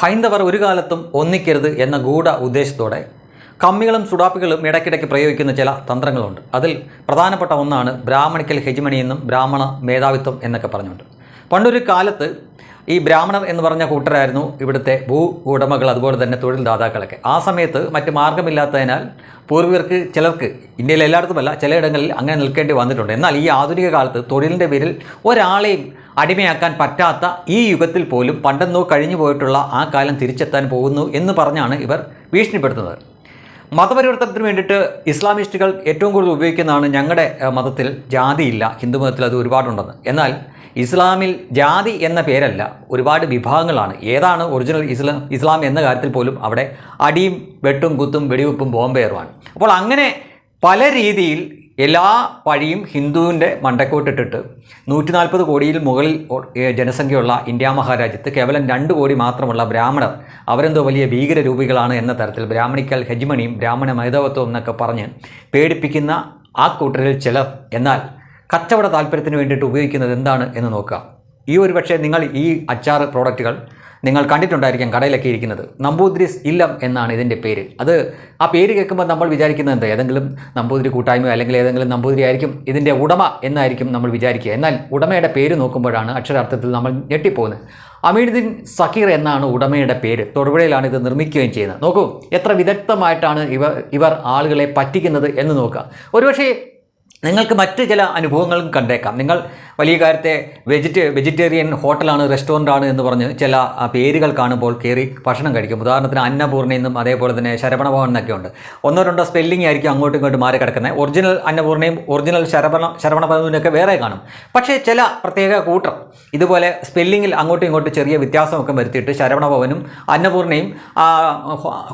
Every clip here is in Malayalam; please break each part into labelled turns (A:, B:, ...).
A: ഹൈന്ദവർ ഒരു കാലത്തും ഒന്നിക്കരുത് എന്ന ഗൂഢ ഉദ്ദേശത്തോടെ കമ്മികളും സുഡാപ്പികളും ഇടയ്ക്കിടയ്ക്ക് പ്രയോഗിക്കുന്ന ചില തന്ത്രങ്ങളുണ്ട്. അതിൽ പ്രധാനപ്പെട്ട ഒന്നാണ് ബ്രാഹ്മണിക്കൽ ഹെജിമണി എന്നും ബ്രാഹ്മണ മേധാവിത്വം എന്നൊക്കെ പറഞ്ഞുകൊണ്ട്. പണ്ടൊരു കാലത്ത് ഈ ബ്രാഹ്മണർ എന്ന് പറഞ്ഞ കൂട്ടരായിരുന്നു ഇവിടുത്തെ ഭൂ ഉടമകൾ അതുപോലെ തന്നെ തൊഴിൽ ദാതാക്കളൊക്കെ ആ സമയത്ത് മറ്റ് മാർഗമില്ലാത്തതിനാൽ പൂർവികർക്ക് ചിലർക്ക് ഇന്ത്യയിൽ എല്ലായിടത്തുമല്ല ചിലയിടങ്ങളിൽ അങ്ങനെ നിൽക്കേണ്ടി വന്നിട്ടുണ്ട്. എന്നാൽ ഈ ആധുനിക കാലത്ത് തൊഴിലിന്റെ പേരിൽ ഒരാളെയും അടിമയാക്കാൻ പറ്റാത്ത ഈ യുഗത്തിൽ പോലും പണ്ടെന്നോ കഴിഞ്ഞു പോയിട്ടുള്ള ആ കാലം തിരിച്ചെത്താൻ പോകുന്നു എന്ന് പറഞ്ഞാണ് ഇവർ ഭീഷണിപ്പെടുത്തുന്നത്. മതപരിവർത്തനത്തിന് വേണ്ടിയിട്ട് ഇസ്ലാമിസ്റ്റുകൾ ഏറ്റവും കൂടുതൽ ഉപയോഗിക്കുന്നതാണ് ഞങ്ങളുടെ മതത്തിൽ ജാതിയില്ല ഹിന്ദു മതത്തിൽ അത് ഒരുപാടുണ്ടെന്ന്. എന്നാൽ ഇസ്ലാമിൽ ജാതി എന്ന പേരല്ല ഒരുപാട് വിഭാഗങ്ങളാണ്. ഏതാണ് ഒറിജിനൽ ഇസ്ലാം ഇസ്ലാം എന്ന കാര്യത്തിൽ പോലും അവിടെ അടിയും വെട്ടും കുത്തും വെടിവെപ്പും ബോംബേറുമാണ്. അപ്പോൾ അങ്ങനെ പല രീതിയിൽ എല്ലാ പഴിയും ഹിന്ദുവിന്റെ മണ്ടക്കോട്ടിട്ടിട്ട് നൂറ്റി നാൽപ്പത് കോടിയിൽ മുകളിൽ ജനസംഖ്യയുള്ള ഇന്ത്യ മഹാരാജ്യത്ത് കേവലം രണ്ട് കോടി മാത്രമുള്ള ബ്രാഹ്മണർ അവരെന്തോ വലിയ ഭീകരരൂപികളാണ് എന്ന തരത്തിൽ ബ്രാഹ്മണിക്കൽ ഹെജ്മണിയും ബ്രാഹ്മണ മേധാവത്വം എന്നൊക്കെ പറഞ്ഞ് പേടിപ്പിക്കുന്ന ആ കൂട്ടരിൽ ചിലർ എന്നാൽ കച്ചവട താല്പര്യത്തിന് വേണ്ടിയിട്ട് ഉപയോഗിക്കുന്നത് എന്താണ് എന്ന് നോക്കുക. ഈ ഒരു പക്ഷേ നിങ്ങൾ ഈ അച്ചാർ പ്രോഡക്റ്റുകൾ നിങ്ങൾ കണ്ടിട്ടുണ്ടായിരിക്കാം കടയിലൊക്കെ ഇരിക്കുന്നത്. നമ്പൂതിരിസ് ഇല്ലം എന്നാണ് ഇതിന്റെ പേര്. അത് ആ പേര് കേൾക്കുമ്പോൾ നമ്മൾ വിചാരിക്കുന്നത് എന്താ? ഏതെങ്കിലും നമ്പൂതിരി കൂട്ടായ്മ അല്ലെങ്കിൽ ഏതെങ്കിലും നമ്പൂതിരി ആയിരിക്കും ഇതിന്റെ ഉടമ എന്നായിരിക്കും നമ്മൾ വിചാരിക്കുക. എന്നാൽ ഉടമയുടെ പേര് നോക്കുമ്പോഴാണ് അക്ഷരാർത്ഥത്തിൽ നമ്മൾ ഞെട്ടിപ്പോകുന്നത്. അമീനുദ്ദീൻ സക്കീർ എന്നാണ് ഉടമയുടെ പേര്. തൊടുപുഴയിലാണ് ഇത് നിർമ്മിക്കുകയും ചെയ്യുന്നത്. നോക്കൂ എത്ര വിദഗ്ധമായിട്ടാണ് ഇവർ ഇവർ ആളുകളെ പറ്റിക്കുന്നത് എന്ന് നോക്കുക. ഒരുപക്ഷേ നിങ്ങൾക്ക് മറ്റ് ചില അനുഭവങ്ങളും കണ്ടേക്കാം. നിങ്ങൾ വലിയ കാര്യത്തെ വെജിറ്റ വെജിറ്റേറിയൻ ഹോട്ടലാണ് റെസ്റ്റോറന്റാണ് എന്ന് പറഞ്ഞ് ചില പേരുകൾ കാണുമ്പോൾ കയറി ഭക്ഷണം കഴിക്കും. ഉദാഹരണത്തിന് അന്നപൂർണ എന്നും അതേപോലെ തന്നെ ശരവണഭവൻ എന്നൊക്കെ ഉണ്ട്. ഒന്നോ രണ്ടോ സ്പെല്ലിംഗ് ആയിരിക്കും അങ്ങോട്ടും ഇങ്ങോട്ടും മാറി കിടക്കുന്നത്. ഒറിജിനൽ അന്നപൂർണയും ഒറിജിനൽ ശരവണ ശരവണഭവനൊക്കെ വേറെ കാണും. പക്ഷേ ചില പ്രത്യേക കൂട്ടർ ഇതുപോലെ സ്പെല്ലിങ്ങിൽ അങ്ങോട്ടും ഇങ്ങോട്ടും ചെറിയ വ്യത്യാസമൊക്കെ വരുത്തിയിട്ട് ശരവണഭവനും അന്നപൂർണയും ആ,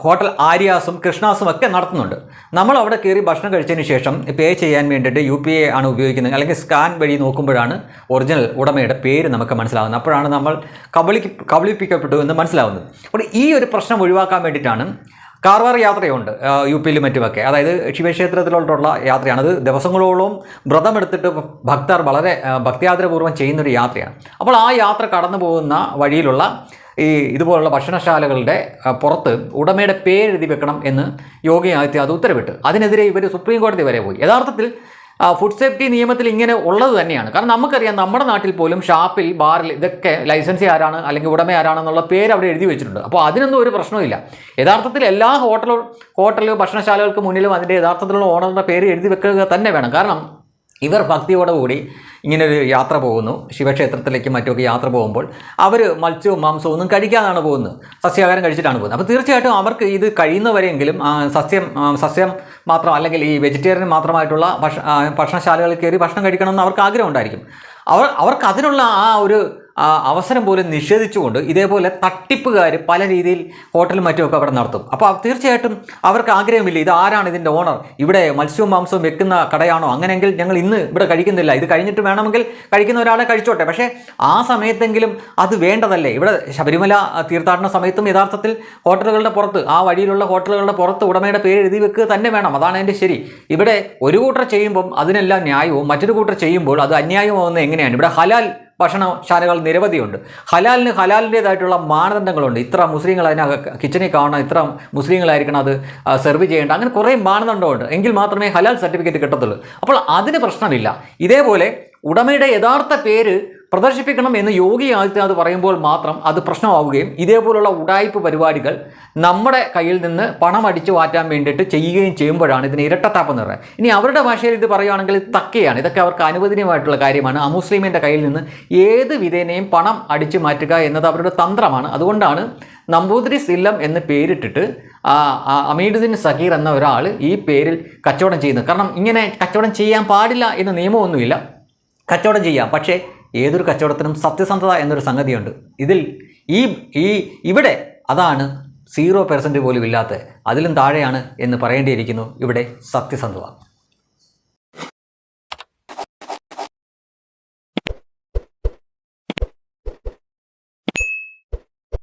A: ഹോട്ടൽ ആര്യാസും കൃഷ്ണാസും ഒക്കെ നടത്തുന്നുണ്ട്. നമ്മൾ അവിടെ കയറി ഭക്ഷണം കഴിച്ചതിന് ശേഷം പേ ചെയ്യാൻ വേണ്ടിയിട്ട് യു പി ഐ ആണ് ഉപയോഗിക്കുന്നത്. അല്ലെങ്കിൽ സ്കാൻ വഴി നോക്കുമ്പോഴാണ് ഒറിജിനൽ ഉടമയുടെ പേര് നമുക്ക് മനസ്സിലാകുന്നത് അപ്പോഴാണ് നമ്മൾ കബളി കബളിപ്പിക്കപ്പെട്ടു എന്ന് മനസ്സിലാവുന്നത്. അപ്പോൾ ഈ ഒരു പ്രശ്നം ഒഴിവാക്കാൻ വേണ്ടിയിട്ടാണ് കാർവാർ യാത്രയുണ്ട് യു പിയിലും മറ്റുമൊക്കെ. അതായത് ശിവക്ഷേത്രത്തിലോട്ടുള്ള യാത്രയാണ്. അത് ദിവസങ്ങളോളം വ്രതമെടുത്തിട്ട് ഭക്തർ വളരെ ഭക്തിയാത്രപൂർവം ചെയ്യുന്നൊരു യാത്രയാണ്. അപ്പോൾ ആ യാത്ര കടന്നു പോകുന്ന വഴിയിലുള്ള ഈ ഇതുപോലുള്ള ഭക്ഷണശാലകളുടെ പുറത്ത് ഉടമയുടെ പേരെഴുതി വെക്കണം എന്ന് യോഗി ആദിത്യനാഥ് ഉത്തരവിട്ട്. അതിനെതിരെ ഇവർ സുപ്രീം കോടതി വരെ പോയി. യഥാർത്ഥത്തിൽ ഫുഡ് സേഫ്റ്റി നിയമത്തിൽ ഇങ്ങനെ ഉള്ളത് തന്നെയാണ്. കാരണം നമുക്കറിയാം നമ്മുടെ നാട്ടിൽ പോലും ഷാപ്പിൽ ബാറിൽ ഇതൊക്കെ ലൈസൻസി ആരാണ് അല്ലെങ്കിൽ ഉടമ ആരാണെന്നുള്ള പേര് അവിടെ എഴുതി വെച്ചിട്ടുണ്ട്. അപ്പോൾ അതിനൊന്നും ഒരു പ്രശ്നമില്ല യഥാർത്ഥത്തിൽ എല്ലാ ഹോട്ടലും ഹോട്ടൽ ഭക്ഷണശാലകൾക്ക് മുന്നിലും അതിന്റെ യഥാർത്ഥത്തിലുള്ള ഓണറിന്റെ പേര് എഴുതി വെക്കുക തന്നെ വേണം. കാരണം ഇവർ ഭക്തിയോടുകൂടി ഇങ്ങനെ ഒരു യാത്ര പോകുന്നു. ശിവക്ഷേത്രത്തിലേക്ക് മറ്റുമൊക്കെ യാത്ര പോകുമ്പോൾ അവർ മത്സ്യവും മാംസവും ഒന്നും കഴിക്കാതാണ് പോകുന്നത്. സസ്യാഹാരം കഴിച്ചിട്ടാണ് പോകുന്നത്. അപ്പോൾ തീർച്ചയായിട്ടും അവർക്ക് ഇത് കഴിയുന്നവരെങ്കിലും സസ്യം സസ്യം മാത്രം അല്ലെങ്കിൽ ഈ വെജിറ്റേറിയൻ മാത്രമായിട്ടുള്ള ഭക്ഷ ഭക്ഷണശാലകളിൽ കയറി ഭക്ഷണം കഴിക്കണമെന്ന് അവർക്ക് ആഗ്രഹം ഉണ്ടായിരിക്കും. അവർ അവർക്ക് അതിനുള്ള ആ ഒരു അവസരം പോലും നിഷേധിച്ചുകൊണ്ട് ഇതേപോലെ തട്ടിപ്പുകാർ പല രീതിയിൽ ഹോട്ടലും മറ്റുമൊക്കെ അവിടെ നടത്തും. അപ്പോൾ തീർച്ചയായിട്ടും അവർക്ക് ആഗ്രഹമില്ല ഇത് ആരാണ് ഇതിന്റെ ഓണർ? ഇവിടെ മത്സ്യവും മാംസവും വെക്കുന്ന കടയാണോ? അങ്ങനെയെങ്കിൽ ഞങ്ങൾ ഇന്ന് ഇവിടെ കഴിക്കുന്നില്ല. ഇത് കഴിഞ്ഞിട്ട് വേണമെങ്കിൽ കഴിക്കുന്ന ഒരാളെ കഴിച്ചോട്ടെ. പക്ഷേ ആ സമയത്തെങ്കിലും അത് വേണ്ടതല്ലേ? ഇവിടെ ശബരിമല തീർത്ഥാടന സമയത്തും യഥാർത്ഥത്തിൽ ഹോട്ടലുകളുടെ പുറത്ത് ആ വഴിയിലുള്ള ഹോട്ടലുകളുടെ പുറത്ത് ഉടമയുടെ പേര് എഴുതി വെക്കുക തന്നെ വേണം. അതാണ് എന്റെ ശരി. ഇവിടെ ഒരു കൂട്ടർ ചെയ്യുമ്പം അതിനെല്ലാം ന്യായവും മറ്റൊരു കൂട്ടർ ചെയ്യുമ്പോൾ അത് അന്യായമാവുന്നത് എങ്ങനെയാണ്? ഇവിടെ ഹലാൽ ഭക്ഷണശാലകൾ നിരവധിയുണ്ട്. ഹലാലിന് ഹലാലിന്റേതായിട്ടുള്ള മാനദണ്ഡങ്ങളുണ്ട്. ഇത്ര മുസ്ലിങ്ങൾ അതിനെ കിച്ചണിൽ കാണണം ഇത്ര മുസ്ലിങ്ങളായിരിക്കണം അത് സെർവ് ചെയ്യേണ്ട. അങ്ങനെ കുറേ മാനദണ്ഡമുണ്ട്. എങ്കിൽ മാത്രമേ ഹലാൽ സർട്ടിഫിക്കറ്റ് കിട്ടത്തുള്ളൂ. അപ്പോൾ അതിന് പ്രശ്നമില്ല. ഇതേപോലെ ഉടമയുടെ യഥാർത്ഥ പേര് പ്രദർശിപ്പിക്കണം എന്ന് യോഗി ആദിത്യനാഥ് പറയുമ്പോൾ മാത്രം അത് പ്രശ്നമാവുകയും ഇതേപോലുള്ള ഉടായ്പ പരിപാടികൾ നമ്മുടെ കയ്യിൽ നിന്ന് പണം അടിച്ചു മാറ്റാൻ വേണ്ടിയിട്ട് ചെയ്യുകയും ചെയ്യുമ്പോഴാണ് ഇതിന് ഇരട്ടത്താപ്പ് എന്ന് പറയുന്നത്. ഇനി അവരുടെ ഭാഷയിൽ ഇത് പറയുകയാണെങ്കിൽ തക്കയാണ്. ഇതൊക്കെ അവർക്ക് അനുവദനീയമായിട്ടുള്ള കാര്യമാണ്. അമുസ്ലിമിന്റെ കയ്യിൽ നിന്ന് ഏത് വിധേനയും പണം അടിച്ചു മാറ്റുക എന്നത് അവരുടെ തന്ത്രമാണ്. അതുകൊണ്ടാണ് നമ്പൂതിരി സില്ലം എന്ന് പേരിട്ടിട്ട് ആ, സഖീർ എന്ന ഒരാൾ ഈ പേരിൽ കച്ചവടം ചെയ്യുന്നത്. കാരണം ഇങ്ങനെ കച്ചവടം ചെയ്യാൻ പാടില്ല എന്ന് നിയമമൊന്നുമില്ല. കച്ചവടം ചെയ്യാം. പക്ഷേ ഏതൊരു കച്ചവടത്തിനും സത്യസന്ധത എന്നൊരു സംഗതിയുണ്ട്. ഇതിൽ ഈ ഈ ഇവിടെ അതാണ് സീറോ പെർസെന്റ് പോലും ഇല്ലാത്ത അതിലും താഴെയാണ് എന്ന് പറയേണ്ടിയിരിക്കുന്നു ഇവിടെ സത്യസന്ധത.